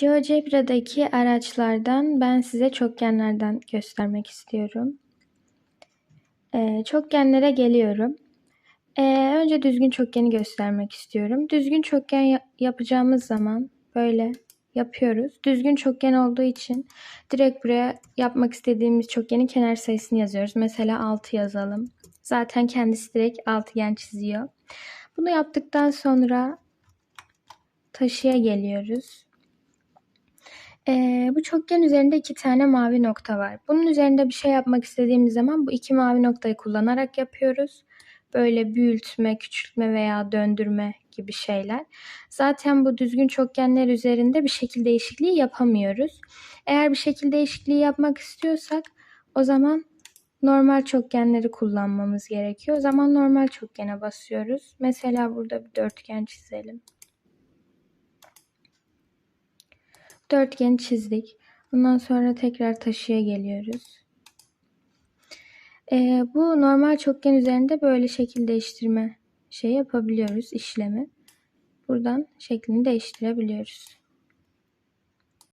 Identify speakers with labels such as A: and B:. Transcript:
A: GeoGebra'daki araçlardan ben size çokgenlerden göstermek istiyorum. Ee, çokgenlere geliyorum. Ee, önce düzgün çokgeni göstermek istiyorum. Düzgün çokgen ya- yapacağımız zaman böyle yapıyoruz. Düzgün çokgen olduğu için direkt buraya yapmak istediğimiz çokgenin kenar sayısını yazıyoruz. Mesela 6 yazalım. Zaten kendisi direkt altıgen çiziyor. Bunu yaptıktan sonra taşıya geliyoruz. Ee, bu çokgen üzerinde iki tane mavi nokta var. Bunun üzerinde bir şey yapmak istediğimiz zaman bu iki mavi noktayı kullanarak yapıyoruz. Böyle büyütme, küçültme veya döndürme gibi şeyler. Zaten bu düzgün çokgenler üzerinde bir şekil değişikliği yapamıyoruz. Eğer bir şekil değişikliği yapmak istiyorsak o zaman normal çokgenleri kullanmamız gerekiyor. O zaman normal çokgene basıyoruz. Mesela burada bir dörtgen çizelim. Dörtgeni çizdik. Bundan sonra tekrar taşıya geliyoruz. Ee, bu normal çokgen üzerinde böyle şekil değiştirme şey yapabiliyoruz işlemi. Buradan şeklini değiştirebiliyoruz.